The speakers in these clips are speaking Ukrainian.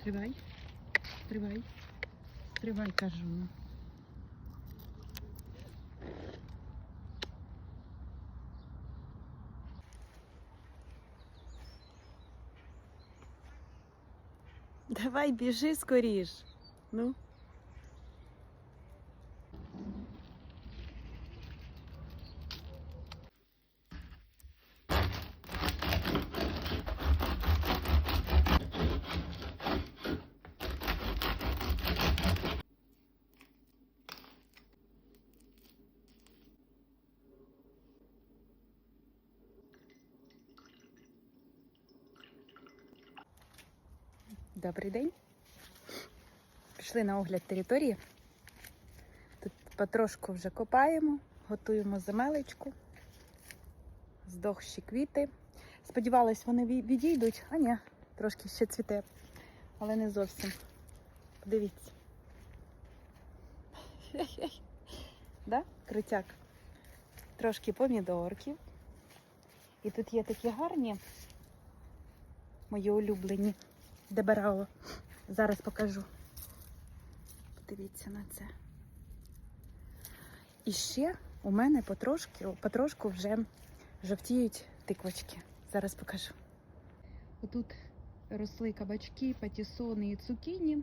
Стривай. Стривай. Стривай, кажу. Давай біжи скоріш. Ну. Добрий день. Пішли на огляд території. Тут потрошку вже копаємо, готуємо земелечку, здохші квіти. Сподівалась, вони відійдуть, а ні, трошки ще цвіте, але не зовсім. Подивіться. Да? Крутяк. Трошки помідорків. І тут є такі гарні, мої улюблені, деберао. Зараз покажу. Подивіться на це. І ще у мене потрошки, потрошку вже жовтіють тиквочки. Зараз покажу. Отут росли кабачки, патісони і цукіні.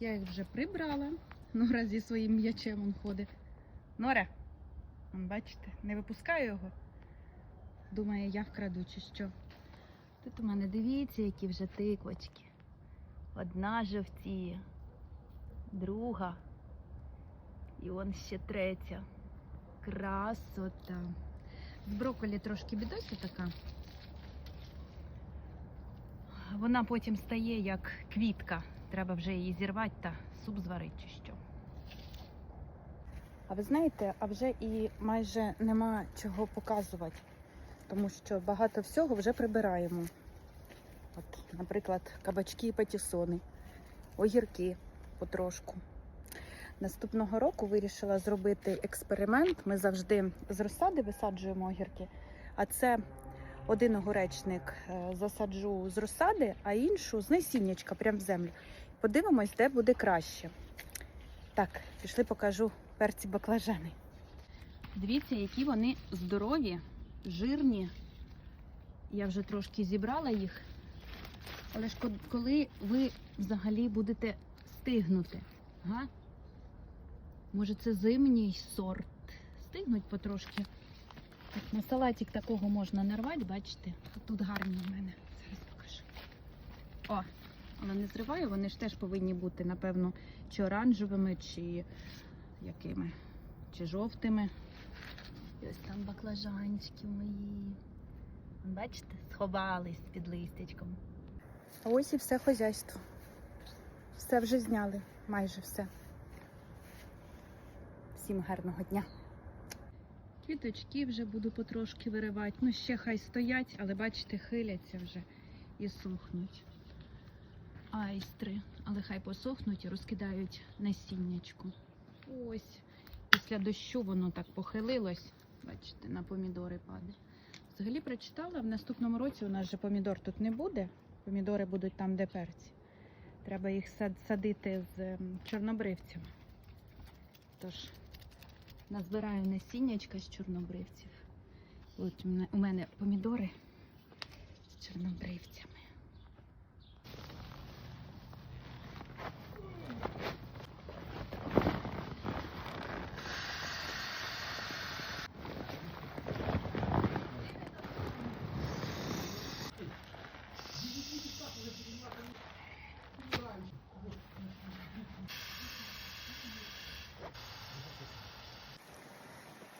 Я їх вже прибрала. Нора зі своїм м'ячем он ходить. Нора, бачите, не випускаю його. Думає, я вкраду чи що. Тут у мене дивіться, які вже тиквочки. Одна жовтіє, друга. І он ще третя. Красота. З брокколі трошки бідося така. Вона потім стає як квітка. Треба вже її зірвати та суп зварити чи що. А ви знаєте, а вже і майже нема чого показувати, тому що багато всього вже прибираємо. От, наприклад, кабачки і патісони, огірки потрошку. Наступного року вирішила зробити експеримент. Ми завжди з розсади висаджуємо огірки, а це один огуречник е, засаджу з розсади, а іншу з насіннячка прямо в землю. Подивимось, де буде краще. Так, пішли покажу перці баклажани. Дивіться, які вони здорові, жирні. Я вже трошки зібрала їх. Але ж коли ви взагалі будете стигнути? Га? Може, це зимній сорт. Стигнуть потрошки. Так, на салатик такого можна нарвати, бачите? Тут гарні в мене. Зараз покажу. О, але не зриваю, вони ж теж повинні бути, напевно, чи оранжевими, чи якими, чи жовтими. І ось там баклажанчики мої. Бачите, сховались під листячком. А ось і все хозяйство. Все вже зняли, майже все. Всім гарного дня. Квіточки вже буду потрошки виривати. Ну, ще хай стоять, але бачите, хиляться вже і сохнуть. Айстри, але хай посохнуть і розкидають насіннячку. Ось. Після дощу воно так похилилось. Бачите, на помідори падає. Взагалі прочитала, в наступному році у нас же помідор тут не буде. Помідори будуть там, де перці. Треба їх садити з ем, чорнобривцями. Тож назбираю насіннячка з чорнобривців. От у мене- помідори з чорнобривцями.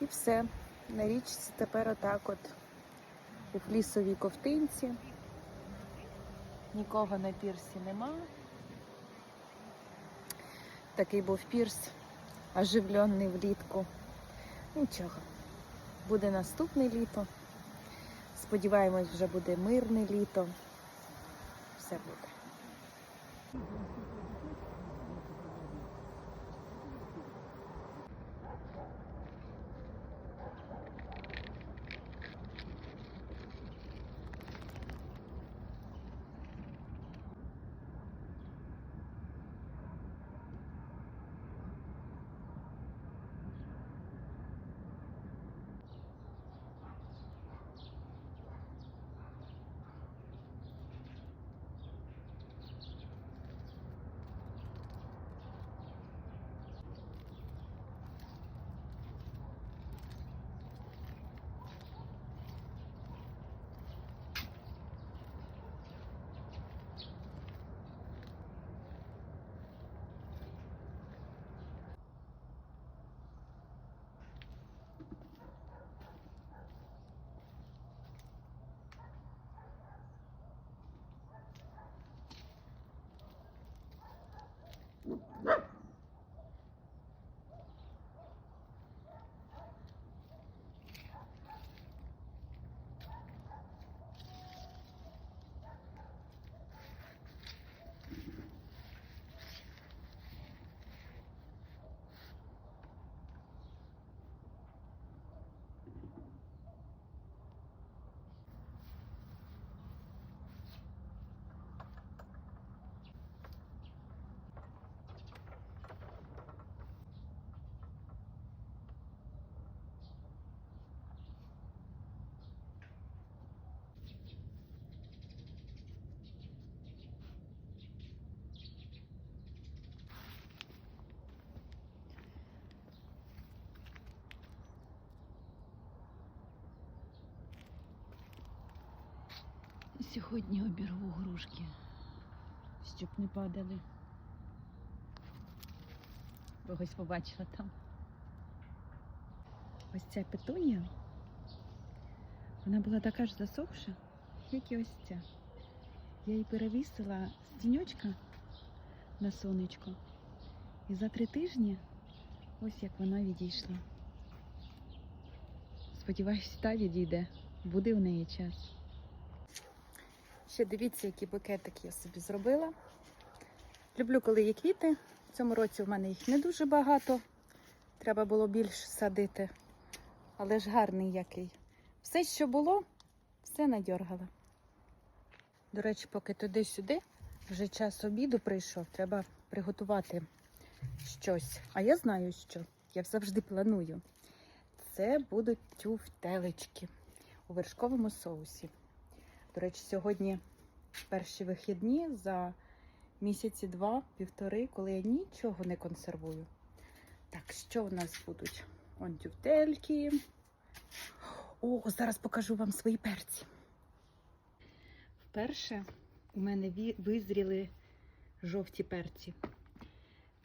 І все. На річці тепер отак от у флісовій ковтинці. Нікого на пірсі нема. Такий був пірс оживлений влітку. Нічого. Буде наступне літо. Сподіваємось, вже буде мирне літо. Все буде. Сьогодні обірву грушки, щоб не падали. Когось побачила там. Ось ця петунія, вона була така ж засохша, як і ось ця. Я її перевісила з тіньочка на сонечко. І за три тижні ось як вона відійшла. Сподіваюсь, та відійде. Буде у неї час. Ще дивіться, які букетики я собі зробила. Люблю, коли є квіти. В цьому році в мене їх не дуже багато. Треба було більш садити. Але ж гарний який. Все, що було, все надьоргала. До речі, поки туди-сюди, вже час обіду прийшов, треба приготувати щось. А я знаю, що. Я завжди планую. Це будуть тюфтелечки у вершковому соусі. До речі, сьогодні перші вихідні за місяці два-півтори, коли я нічого не консервую. Так, що у нас будуть? Он тюфтельки. О, зараз покажу вам свої перці. Вперше у мене визріли жовті перці.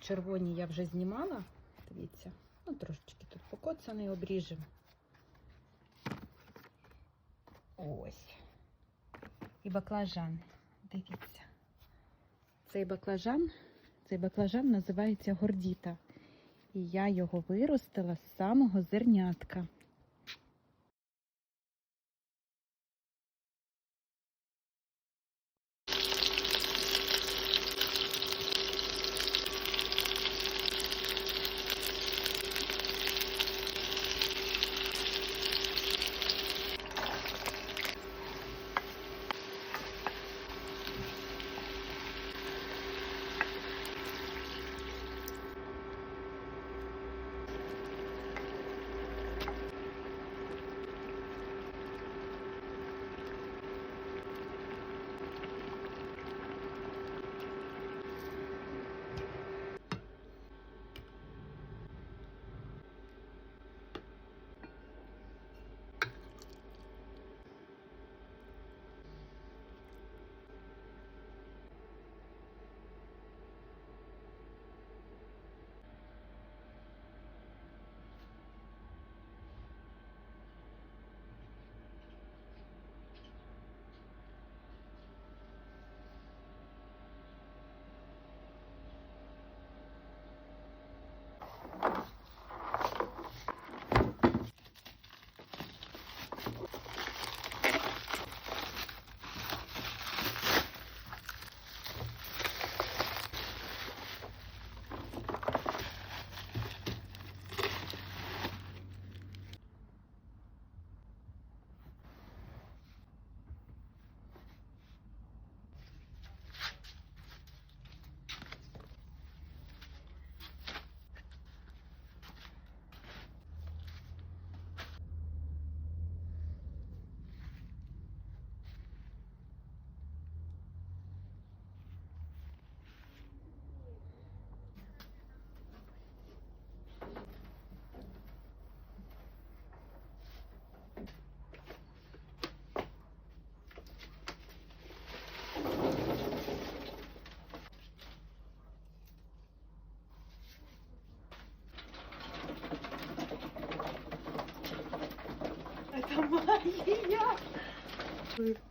Червоні я вже знімала. Дивіться, ну трошечки тут покоцаний обріжем. Ось. І баклажан. Дивіться. Цей баклажан, цей баклажан називається гордіта. І я його виростила з самого зернятка.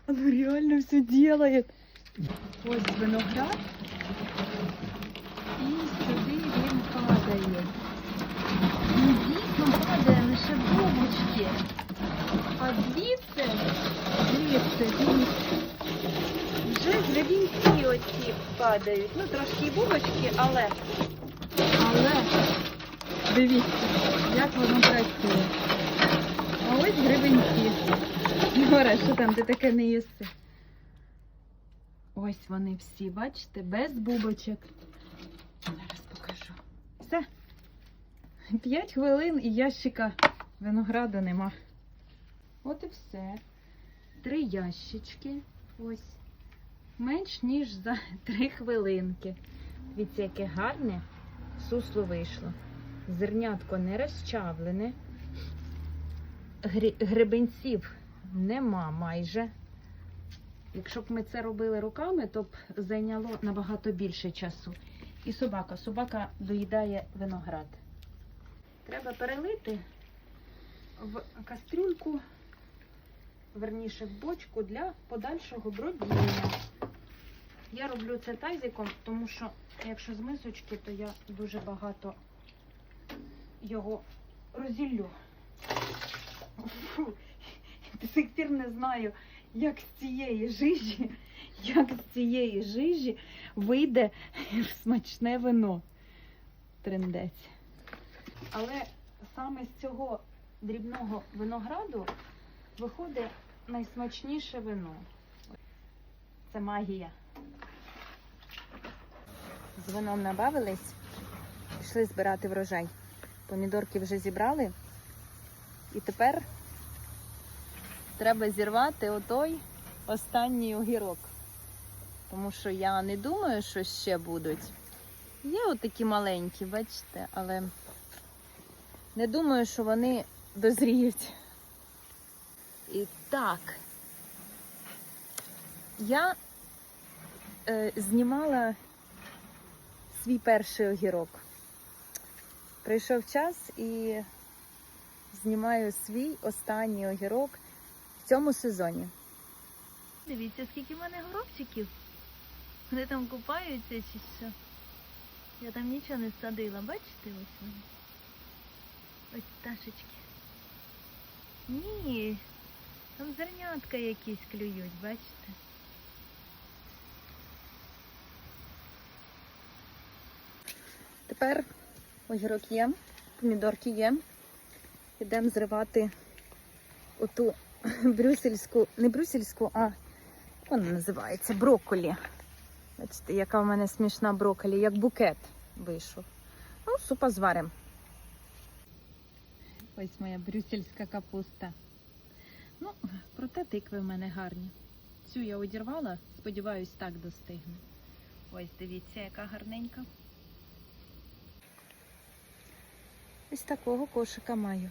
Оно реально все делает. Ось виноград. І сюди він падає. Ну, дійсно падає лише бубочки. А звідси, звідси, дивіться, вже гребінці оці падають. Ну, трошки і бубочки, але. Але дивіться, як воно працює. А ось гребінці. Горе, що там, ти таке не їси? Ось вони всі, бачите, без бубочок. Зараз покажу. Все. П'ять хвилин і ящика винограду нема. От і все. Три ящички. Ось. Менш ніж за три хвилинки. Дивіться, яке гарне сусло вийшло. Зернятко не розчавлене. Гребенців нема майже. Якщо б ми це робили руками, то б зайняло набагато більше часу. І собака. Собака доїдає виноград. Треба перелити в кастрюльку, верніше в бочку для подальшого бродіння. Я роблю це тазиком, тому що якщо з мисочки, то я дуже багато його розіллю. Фу, До сих пір не знаю, як з цієї жижі, як з цієї жижі вийде смачне вино. Трендець. Але саме з цього дрібного винограду виходить найсмачніше вино. Це магія. З вином набавились, пішли збирати врожай. Помідорки вже зібрали. І тепер треба зірвати отой останній огірок. Тому що я не думаю, що ще будуть. Є отакі маленькі, бачите, але не думаю, що вони дозріють. І так, я е, знімала свій перший огірок. Прийшов час і знімаю свій останній огірок в цьому сезоні. Дивіться, скільки в мене горобчиків. Вони там купаються чи що. Я там нічого не садила, бачите ось вони? Ось пташечки. Ні, там зернятка якісь клюють, бачите? Тепер огірок є, помідорки є. Йдемо зривати оту брюссельську, не брюссельську, а вона називається брокколі. Бачите, яка в мене смішна брокколі, як букет вийшов. Ну, супа зваримо. Ось моя брюссельська капуста. Ну, проте тикви в мене гарні. Цю я одірвала, сподіваюсь, так достигне. Ось дивіться, яка гарненька. Ось такого кошика маю.